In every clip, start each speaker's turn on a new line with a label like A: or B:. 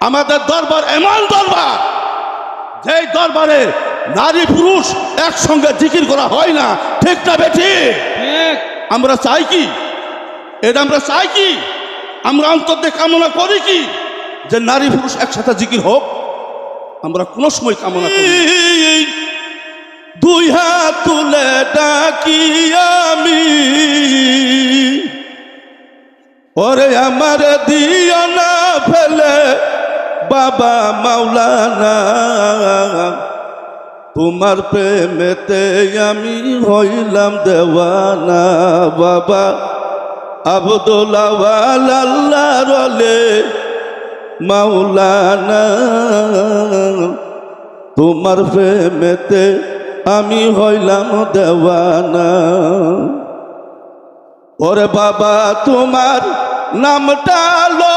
A: আমাদের দরবার এমন দরবার যেই দরবারে নারী পুরুষ একসঙ্গে জিকির করা হয় না ঠিক না বেঠি? আমরা চাই কি? এটা আমরা চাই কি? আমরা অন্তর্দে কামনা করি কি? যে নারী পুরুষ একসাথে জিকির হোক আমরা কোনো সময় কামনা করি দুই হাত তুলে ডাকি আমি। ওরে আমার দিও না ফেলে বাবা মাওলানা, তোমার প্রেমেতে আমি হইলাম দেওয়ানা বাবা। আবদুল্লাহ আল্লাহ রলে মাওলানা, তোমার প্রেমেতে আমি হইলাম দেওয়ানা। ওরে বাবা, তোমার নামটা লয়ে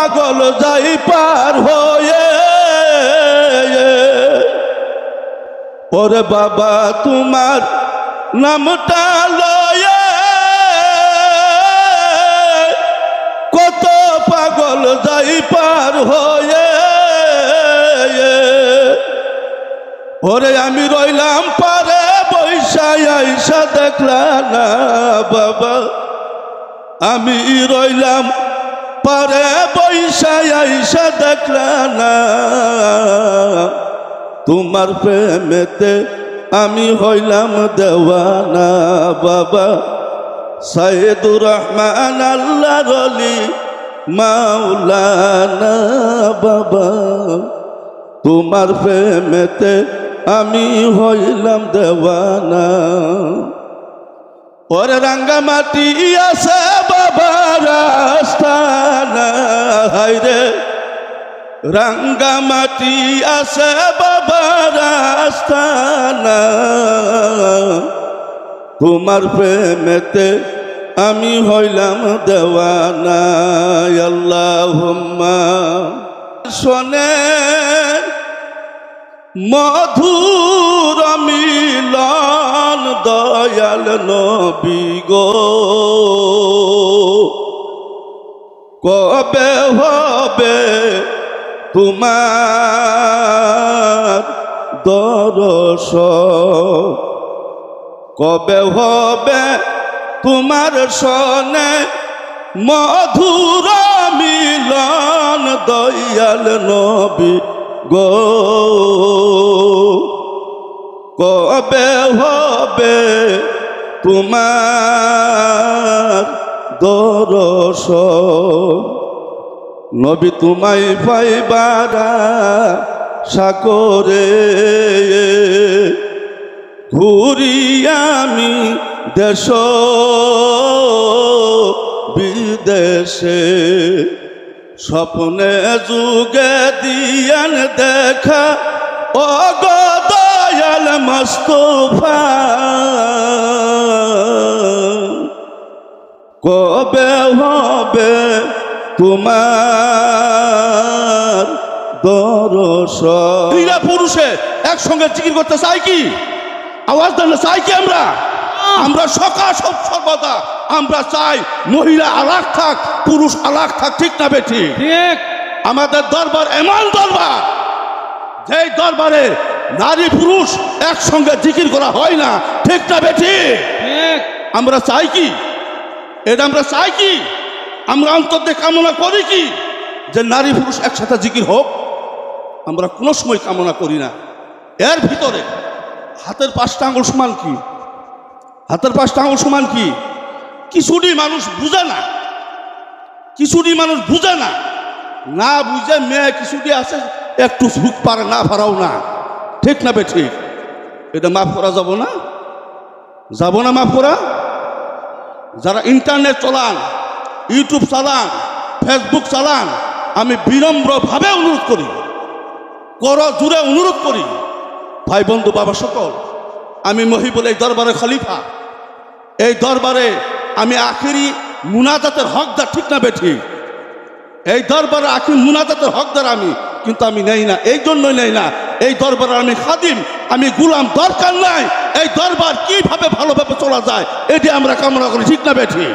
A: পাগল যাই পার হয়ে। ওরে বাবা, তোমার নামটা লয়ে। কত পাগল যাই পার হয়ে। ওরে আমি রইলাম পারে বৈশাই, আইসা দেখলা না বাবা। আমি রইলাম পারে আইসা দেখলা না। তোমার প্রেমেতে আমি হইলাম দেওয়ানা বাবা। সাইদুর রহমান আল্লাহ রলি মাওলানা বাবা। তোমার প্রেমেতে আমি হইলাম দেওয়ানা। ওরে রাঙ্গা মাটি আছে বাবা রাস্তানা হাইরে রাঙ্গা আছে বাবা রাস্তানা। তোমার প্রেমেতে আমি হইলাম দেওয়ানা শোনে, মধুর মিলন, দয়াল নবী গো। কবে হবে তোমার দরস কবে হবে তোমার সনে মধুর মিলন দয়াল নবী গো? কবে হবে তোমার দরস নবী তোমায় পাইবারা সাকরে ঘুরি আমি দেশ বিদেশে। স্বপ্নে যুগে দিয়ান দেখা ও দয়াল মস্তফা। কবে হবে তোমার দরস পুরুষে একসঙ্গে জিকির করতে চাই কি? আওয়াজ দেন চাই কি আমরা? আমরা সকাল সব সর্বদা। আমরা চাই মহিলা আলাক থাক পুরুষ আলাক থাক ঠিক না বেঠি?
B: ঠিক।
A: আমাদের দরবার এমন দরবার যেই দরবারে নারী পুরুষ একসঙ্গে জিকির করা হয় না ঠিক না বেঠি?
B: ঠিক।
A: আমরা চাই কি? এটা আমরা চাই কি? আমরা অন্তর্দে কামনা করি কি? যে নারী পুরুষ একসাথে জিকির হোক, আমরা কোনো সময় কামনা করি না। এর ভিতরে হাতের পাঁচটা আঙুল সমান কি? হাতের পাঁচটা আঙুল সমান কি? কিছুটি মানুষ বুঝে না। কিছুটি মানুষ বুঝে না। না বুঝে মেয়ে কিছুটি আছে, একটু ঝুঁক পারে, না পারাও না। ঠিক না বে ঠিক? এটা মাফ করা যাব না? যাব না মাফ করা? যারা ইন্টারনেট চালান ইউটিউব চালান ফেসবুক চালান, আমি বিনম্রভাবে অনুরোধ করি, কর, জুড়ে অনুরোধ করি। ভাই বন্ধু, বাবা সকল, আমি মহিবুল এই দরবারে খলিফা। এই দরবারে আমি আখেরি মুনাজাতের হকদার ঠিক না বেঠি। এই দরবারে আখেরি মুনাজাতের হকদার আমি, কিন্তু আমি নেই না, এই জন্যই নেই না এই দরবারের আমি খাদিম, আমি গুলাম, দরকার নাই। এই দরবার কীভাবে ভালোভাবে চলা যায়, এটি আমরা কামনা করি, ঠিক না বেঠি?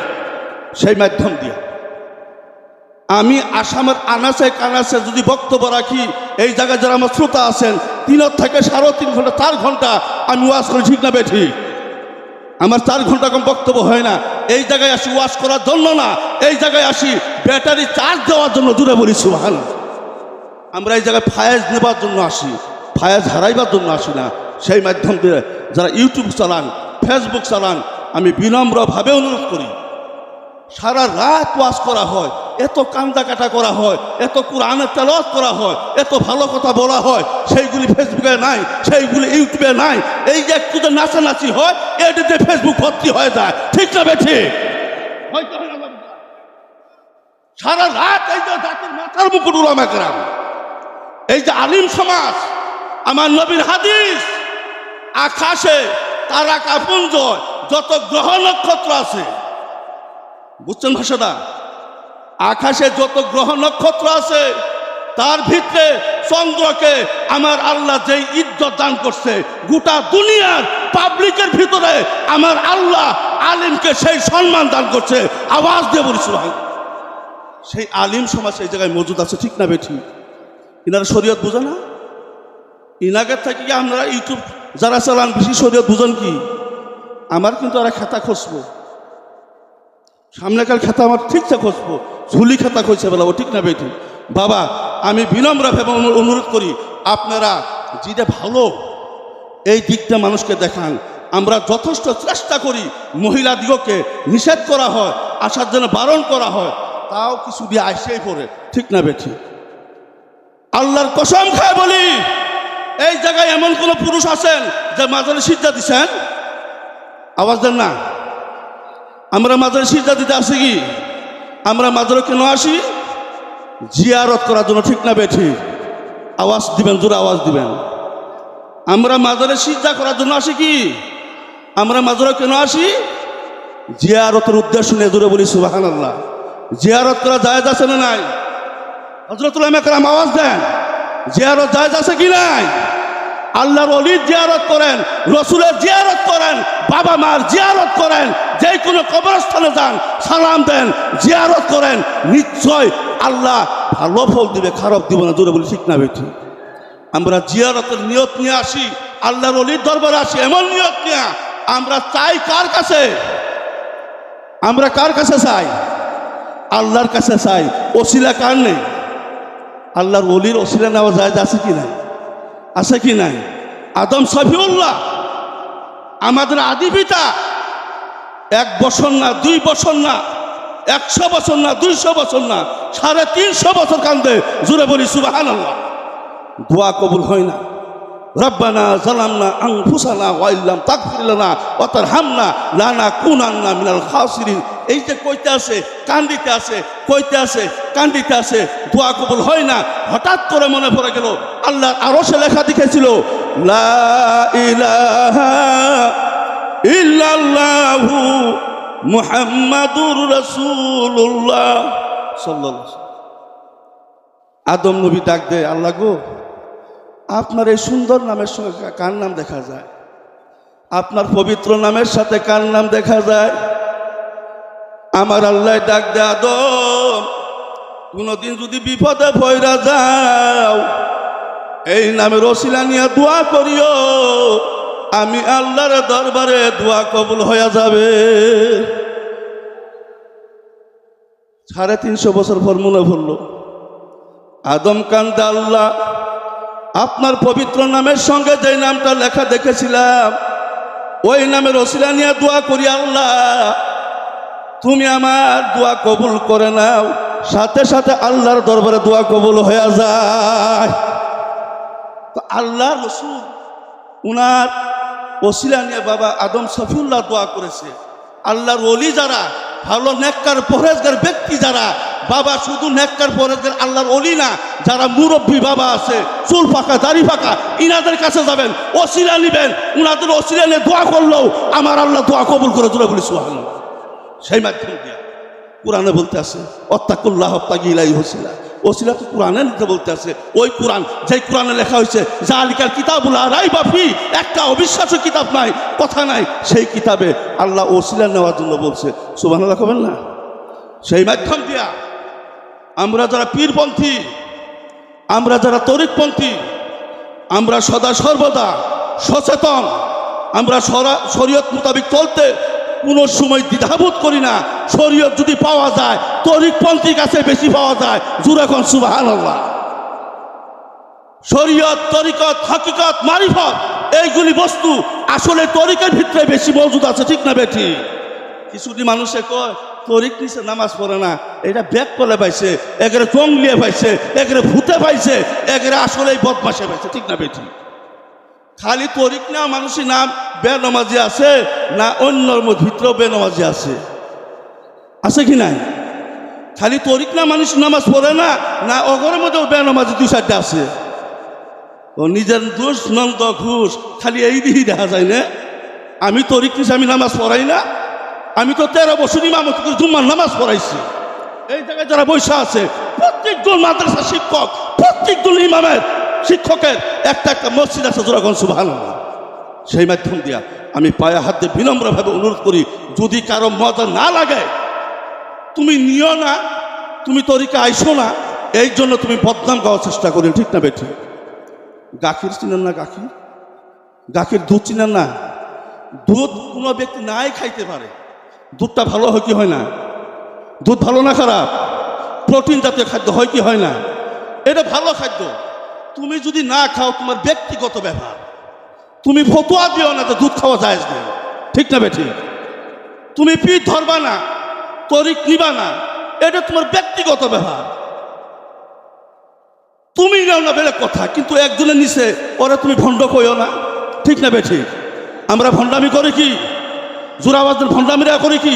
A: সেই মাধ্যম দিয়ে। আমি আসামের আনাসে কানাসে যদি বক্তব্য রাখি, এই জায়গায় যারা আমার শ্রোতা আছেন, তিনের থেকে সাড়ে তিন ঘণ্টা, চার ঘণ্টা আমি ওয়াজ করি, ঠিক না বেঠি? আমার চার ঘণ্টা কম বক্তব্য হয় না। এই জায়গায় আসি ওয়াশ করার জন্য না, এই জায়গায় আসি ব্যাটারি চার্জ দেওয়ার জন্য দূরে বলি সুহান আমরা এই জায়গায় ফায়াজ নেবার জন্য আসি। ফায়াজ হারাইবার জন্য আসি না সেই মাধ্যম দিয়ে যারা ইউটিউব চালান, ফেসবুক চালান, আমি বিনম্রভাবে অনুরোধ করি, সারা রাত ওয়াজ করা হয়, এত কান্দা কাটা করা হয়, এত কোরআনের তেলাওয়াত করা হয়, এত ভালো কথা বলা হয়, সেইগুলি ফেসবুকে নাই, সেইগুলি ইউটিউবে নাই, এই যে একটু যে নাচানাচি হয় এটাতে ফেসবুক ভর্তি হয়ে যায়, ঠিক না বাবা? সারা রাত এই যে জাতির মাথার মুকুট উলামা কেরাম, এই যে আলিম সমাজ আমার নবীর হাদিস। আকাশে তারা কাপুঞ্জ যত গ্রহ নক্ষত্র আছে। বুঝছেন ভাষাটা? আকাশে যত গ্রহ নক্ষত্র আছে, তার ভিতরে চন্দ্রকে আমার আল্লাহ যেই ইজ্জত দান করছে, গোটা দুনিয়ার পাবলিকের ভিতরে আমার আল্লাহ আলিমকে সেই সম্মান দান করছে। আওয়াজ দিয়ে বলছি ভাই সেই আলিম সমাজ এই জায়গায় মজুদ আছে, ঠিক না বেঠি ইনারা শরীয়ত বুঝে না? ইনাগের থেকে আপনারা ইউটিউব যারা চালান, বেশি শরীয়ত দুজন কি? আমার কিন্তু আর খাতা খুঁজবো। সামনেকার খাতা আমার ঠিকঠাক খুঁজবো। ঝুলি খাতা বলা, ও ঠিক না বেটি? বাবা, আমি বিনম্রভাবে অনু- অনুরোধ করি, আপনারা যেটা ভালো, এই দিকটা মানুষকে দেখান। আমরা যথেষ্ট চেষ্টা করি মহিলা দিগকে নিষেধ করা হয় আসার জন্য বারণ করা হয়, তাও কিছু দিয়ে আসেই পড়ে, ঠিক না বেঠি? আল্লাহর কসম খায় বলি এই জায়গায় এমন কোন পুরুষ আছেন যে মাজারে সিদ্ধা দিছেন? আওয়াজ দেন না। আমরা মাজারে সিদ্ধা দিতে আসি কি? আমরা মাজারে কেন আসি? জিয়ারত করার জন্য ঠিক না বেঠি। আওয়াজ দিবেন, জোরে আওয়াজ দিবেন। আমরা মাজারে সিদ্ধা করার জন্য আসি কি? আমরা মাজারে কেন আসি? জিয়ারতের উদ্দেশ্য নিয়ে জোরে বলি সুবাহান আল্লাহ জিয়ারত করা যায় আছে না নাই? হজরতুল একরাম আওয়াজ দেন। জিয়ারত জায়জ আছে কি নাই? আল্লাহর অলির জিয়ারত করেন, রসুলের জিয়ারত করেন, বাবা মার জিয়ারত করেন যে কোনো কবরস্থানে যান, সালাম দেন, জিয়ারত করেন, নিশ্চয় আল্লাহ ভালো ফল দিবে, খারাপ দিব না, জোরে বলি, ঠিক না বেঠি? আমরা জিয়ারতের নিয়ত নিয়ে আসি, আল্লাহর অলির দরবারে আসি, এমন নিয়ত নিয়ে। আমরা চাই কার কাছে? আমরা কার কাছে চাই? আল্লাহর কাছে চাই, ওসিলা কার নেই? আল্লাহর অলির ওসিলা নেওয়া যায় আছে কি নাই? আছে কি নাই? আদম সফিউল্লাহ আমাদের আদি পিতা, এক বছর না, দুই বছর না, একশো বছর না, দুইশো বছর না, সাড়ে তিনশো বছর কান্দে জুড়ে বলি সুবাহান দোয়া কবুল হয় না। রব্বানা জালামনা আনফুসানা ওয়াইল্লাম তাকফিরলানা ওয়াতারহামনা লানা কুনান্না মিনাল খাসিরিন। এই যে কইতে আছে কান্দিতে আছে কইতে আছে কান্দিতে আছে দোয়া কবুল হয় না, হঠাৎ করে মনে পড়ে গেল, আল্লাহর আরও সে লেখা দেখেছিল। আদম নবী ডাক দেয়, আল্লাহ গো, আপনার এই সুন্দর নামের সঙ্গে কার নাম দেখা যায়? আপনার পবিত্র নামের সাথে কার নাম দেখা যায়? আমার আল্লাহ ডাক দে আদম, কোনোদিন যদি বিপদে ভৈরা যাও, এই নামে ওসিলা নিয়ে দোয়া করিও, আমি আল্লাহর দরবারে দোয়া কবুল হয়ে যাবে। সাড়ে তিনশো বছর পর মনে পড়ল, আদম কান্দা আল্লাহ, আপনার পবিত্র নামের সঙ্গে যে নামটা লেখা দেখেছিলাম, ওই নামের ওসিলা নিয়ে দোয়া করি আল্লাহ। তুমি আমার দোয়া কবুল করে নাও, সাথে সাথে আল্লাহর দরবারে দোয়া কবুল হয়ে যায়। তো আল্লাহ রসুল, উনার ওসিলা নিয়ে বাবা আদম সফিউল্লাহ দোয়া করেছে। আল্লাহর অলি যারা, ভালো নেককার পরেজগার ব্যক্তি যারা, বাবা শুধু নেককার পরেজগার আল্লাহর অলি না, যারা মুরব্বী বাবা আছে, চুল ফাঁকা দাড়ি ফাঁকা ইনাদের কাছে যাবেন, ওসিলা নিবেন, উনাদের ওসিলা নিয়ে দোয়া করলেও আমার আল্লাহ দোয়া কবুল করে দূরে বলি সুহান সেই মাধ্যম দিয়ে কোরআনে বলতে আছে, অত্তাকুল্লাহ ইলাই হসিলা ওসিলা তো কোরআনে নিতে বলতে আছে, ওই কোরআন, যেই কোরআনে লেখা হয়েছে জালিকার কিতাবুল আরাই বাফি একটা অবিশ্বাস্য কিতাব নাই, কথা নাই। সেই কিতাবে আল্লাহ ওসিলা নেওয়ার জন্য বলছে সুবাহ রাখবেন না? সেই মাধ্যম দিয়া আমরা যারা পীরপন্থী, আমরা যারা তরিকপন্থী আমরা সদা সর্বদা সচেতন, আমরা শরীয়ত মোতাবিক চলতে কোনো সময় দ্বিধাবোধ করি না। শরীয়ত যদি পাওয়া যায় তরিকপন্থীর কাছে বেশি পাওয়া যায়। জুরাখন সুবাহান আল্লাহ শরীয়ত, তরিকত, হাকিকত, মারিফত, এইগুলি বস্তু আসলে তরিকের ভিতরে বেশি মজুদ আছে, ঠিক না বেঠি? কিছুটি মানুষে কয়, তরিক নিচে নামাজ পড়ে না। এটা ব্যাগ করে পাইছে, একেরে জঙ্গলিয়ে পাইছে, একেরে ভূতে পাইছে, একেরে আসলে বদমাসে পাইছে, ঠিক না বেঠি? খালি তরিক না, মানুষের নাম বেনমাজি আছে না অন্যর ভিতরেও বেনমাজি আছে। আছে কি নাই? খালি তরিক না, মানুষ নামাজ পড়ে না না অগরের মধ্যেও বেনমাজি দুই চারটা আছে। ও নিজের দোষ, নন্দ, ঘুষ, খালি এই দিকেই দেখা যায় না। আমি তরিক আমি নামাজ পড়াই না। আমি তো তেরো বছর ইমামত জুম্মার নামাজ পড়াইছি। এই জায়গায় যারা বৈশা আছে, প্রত্যেকজন মাদ্রাসা শিক্ষক, প্রত্যেকজন ইমামের শিক্ষকের একটা একটা মসজিদ আছে জোরাগন সুভান সেই মাধ্যম দিয়া আমি পায়ে হাত বিনম্রভাবে অনুরোধ করি, যদি কারও মজা না লাগে, তুমি নিও না, তুমি তরিকা আইসো না, এই জন্য তুমি বদনাম গাওয়ার চেষ্টা করি ঠিক না বেঠি? গাখির চিনেন না গাখির? গাখির দুধ চিনেন না? দুধ কোনো ব্যক্তি নাই খাইতে পারে। দুধটা ভালো হয় কি হয় না? দুধ ভালো না খারাপ? প্রোটিন জাতীয় খাদ্য হয় কি হয় না? এটা ভালো খাদ্য। তুমি যদি না খাও, তোমার ব্যক্তিগত ব্যাপার। তুমি ফতুয়া দিও না তো দুধ খাওয়া যায় না। ঠিক না বেঠিক তুমি পিঠ ধরবা না, তরিক নিবা না, এটা তোমার ব্যক্তিগত ব্যাপার। তুমি নাও না বেলে কথা, কিন্তু একজনের নিচে ওরা তুমি ভণ্ড কইও না। ঠিক না বেঠিক আমরা ভণ্ডামি করি কি? জোরাবাদের ভণ্ডামিরা করি কি?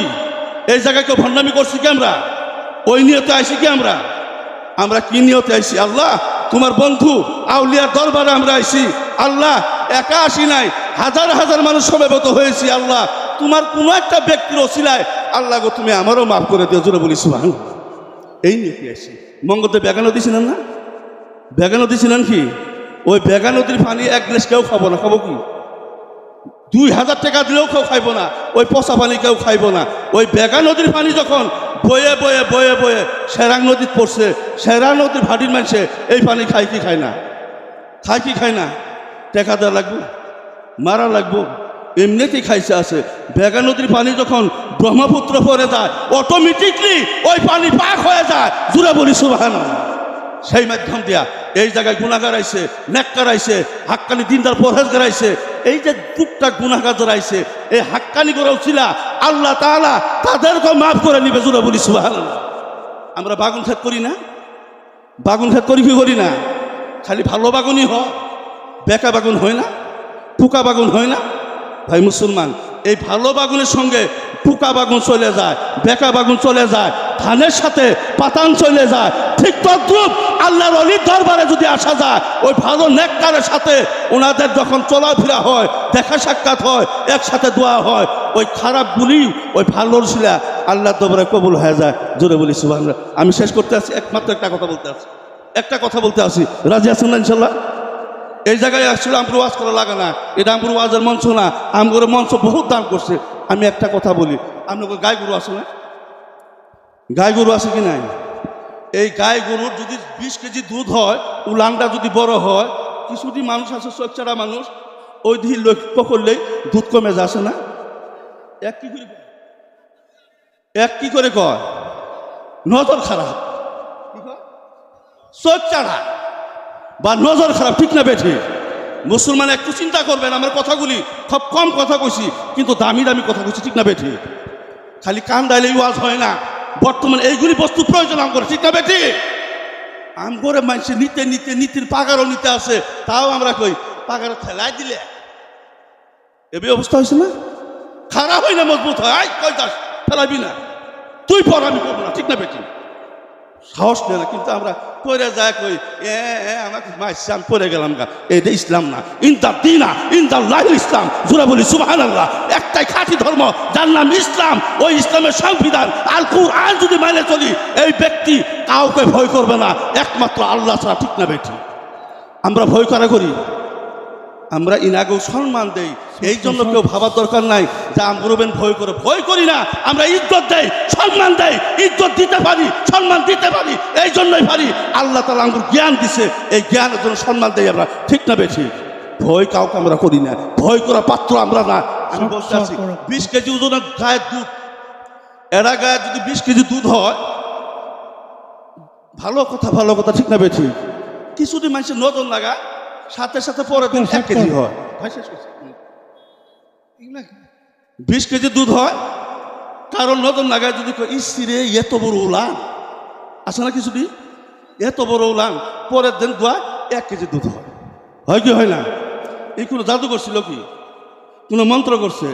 A: এই জায়গায় কেউ ভণ্ডামি করছি কি আমরা? ওই নিয়তে আইসি কি আমরা? আমরা কি নিয়তে আইসি আল্লাহ তোমার বন্ধু আউলিয়ার দরবারে আমরা আইসি আল্লাহ, একা আসি নাই। হাজার হাজার মানুষ সমবেত হয়েছি, আল্লাহ। তোমার কোনো একটা ব্যক্তির অসিলায় আল্লাহ গো, তুমি আমারও মাফ করে দিও, জোরে বলি সুহান এই নিয়তে আইসি মঙ্গলতে বেগানো দিছিলেন না? বেগা নদী ছিলেন কি? ওই বেগা নদীর পানি এক গ্লাস কেউ খাব না, খাব কি? দুই হাজার টাকা দিলেও কেউ খাইব না, ওই পচা পানি কেউ খাইব না। ওই বেগা নদীর পানি যখন বয়ে বয়ে বয়ে বয়ে সেরাং নদীত পড়ছে, সেরাং নদীর ভাটির মানুষে এই পানি খায় কি খায় না? খায় কি খায় না? টেকা দেওয়া লাগবে? মারা লাগবো? এমনিতেই খাইছে আছে। বেগা নদীর পানি যখন ব্রহ্মপুত্র পরে যায় অটোমেটিকলি ওই পানি পাক হয়ে যায়। জুড়ে বলি সুবাহান সেই মাধ্যম দিয়া এই জায়গায় গুণাগার আইছে, নেককার আইছে, হাক্কানি দিনদার পরহেজগার আইছে। এই যে টুকটাক গুণাগার যারা আইছে, এই হাক্কানি করে ছিল আল্লাহ তালা তাদেরকে মাফ করে নিবে জুড়ে বলি সুবাহান আমরা বাগুন খেত করি না? বাগুন খেত করি কি করি না? খালি ভালো বাগুনই হ বেকা বাগুন হয় না? পোকা বাগুন হয় না? ভাই মুসলমান, এই ভালো বাগুনের সঙ্গে পোকা বাগুন চলে যায়, বেকা বাগুন চলে যায়, ধানের সাথে পাতান চলে যায়। ঠিক তদ্রুপ আল্লাহর অলির দরবারে যদি আসা যায়, ওই ভালো নেককারের সাথে ওনাদের যখন চলাফেরা হয়, দেখা সাক্ষাৎ হয়, একসাথে দোয়া হয়, ওই খারাপগুলি ওই ভালোর শিলা আল্লাহর দরবারে কবুল হয়ে যায়। জোরে বলি সুবাহ আমি শেষ করতে আছি একমাত্র একটা কথা বলতে আছি একটা কথা বলতে আসি। রাজি আছেন না ইনশাল্লাহ এই জায়গায় আসলে আমগুলো ওয়াজ করা লাগে না। এটা আমগুলো ওয়াজের মঞ্চ না। আমগুলো মঞ্চ বহুত দাম করছে। আমি একটা কথা বলি। আপনাকে গাই গরু আছে না? গাই গরু আছে কি নাই? এই গাই গরুর যদি বিশ কেজি দুধ হয়, উলানটা যদি বড় হয়, কিছুটি মানুষ আছে চোখচারা মানুষ, ওই দিকে লক্ষ্য করলেই দুধ কমে যাচ্ছে না? এক কি করে এক কি করে কয়? নজর খারাপ। চাড়া বা নজর খারাপ, ঠিক না বেঠে? মুসলমান একটু চিন্তা করবেন, আমার কথাগুলি খুব কম কথা কইছি, কিন্তু দামি দামি কথা কইছি, ঠিক না বেঠে খালি কান দাইলেই ওয়াজ হয় না। বর্তমানে এইগুলি বস্তু প্রয়োজন আম করে, ঠিক না বেঠে আম করে মানুষে নিতে নিতে নিতে পাগারও নিতে আসে, তাও আমরা কই পাগারও ঠেলাই দিলে। এবে অবস্থা হয়েছে না? খারাপ হয় না, মজবুত হয়। দাস, ফেলাবি না। তুই পর, আমি করব না, ঠিক না বেটি সাহস নেই, কিন্তু আমরা পড়ে যায় কই, এ আমাকে মারছে আমি পড়ে গেলাম গা। এটা ইসলাম না ইনদা দিনা ইনদা লাইল ইসলাম। জোরা বলি সুবাহান আল্লাহ একটাই খাঁটি ধর্ম, যার নাম ইসলাম। ওই ইসলামের সংবিধান, আল কুরআন যদি মানে চলি, এই ব্যক্তি কাউকে ভয় করবে না। একমাত্র আল্লাহ ছাড়া ঠিক না বেঠি আমরা ভয় করা করি? আমরা ইনাকেও সম্মান দেই। এই জন্য কেউ ভাবার দরকার নাই যে আমরবেন ভয় করে ভয় করি না। আমরা ইজ্জত দেই সম্মান দেই। ইজ্জত দিতে পারি সম্মান দিতে পারি এই জন্যই পারি। আল্লাহ তালা আঙ্গুর জ্ঞান দিছে এই জ্ঞানের জন্য সম্মান দেই আমরা। ঠিক না বেশি ভয় কাউকে আমরা করি না ভয় করা পাত্র আমরা না। আমি বলতে আছি বিশ কেজি ওজনের গায়ের দুধ এরা গায়ে যদি বিশ কেজি দুধ হয় ভালো কথা ভালো কথা ঠিক না বেঠি? কিছুদিন মানুষের নজর লাগা সাথে সাথে পরের দিন এক কেজি হয়। বিশ কেজি দুধ হয় কারণ নজর লাগায় যদি কয়, ইস রে এত বড় উলান। আছে না কিছুটি? এত বড় উলান পরের দিন দোয়া এক কেজি দুধ হয়। হয় কি হয় না? এই কোনো জাদু করছিল কি? কোনো মন্ত্র করছে?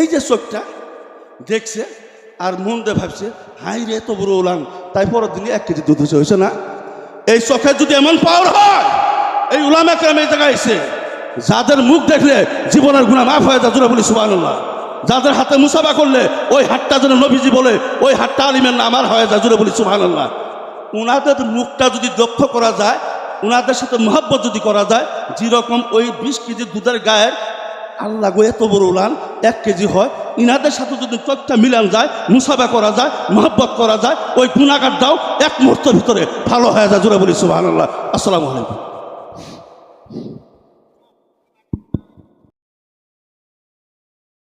A: এই যে চোখটা দেখছে আর মন দিয়ে ভাবছে হাই রে এত বড় উলান। তাই পরের দিনে এক কেজি দুধ হয়েছে হয়েছে না? এই চোখে যদি এমন পাওয়ার হয় এই উলামা এই জায়গায় এসে যাদের মুখ দেখলে জীবনের গুণা মাফ হয়ে যায় বলি সুবহানাল্লাহ। যাদের হাতে মুসাফা করলে ওই হাতটা যেন নবীজি বলে, ওই হাতটা আলিমের নাম আমার হয়ে যায় জোরে বলি সুবহানাল্লাহ। উনাদের মুখটা যদি দক্ষ করা যায়, উনাদের সাথে মহাব্বত যদি করা যায়, যেরকম ওই বিশ কেজি দুধের গায়ের, আল্লাহ গো এত বড় উলান, এক কেজি হয়, ইনাদের সাথে যদি চোখটা মিলান যায়, মুসাফা করা যায়, মহাব্বত করা যায়, ওই গুণাগারটাও এক মুহূর্তের ভিতরে ভালো হয়ে যায় জোরে বলি সুবহানাল্লাহ। আসসালামু আলাইকুম।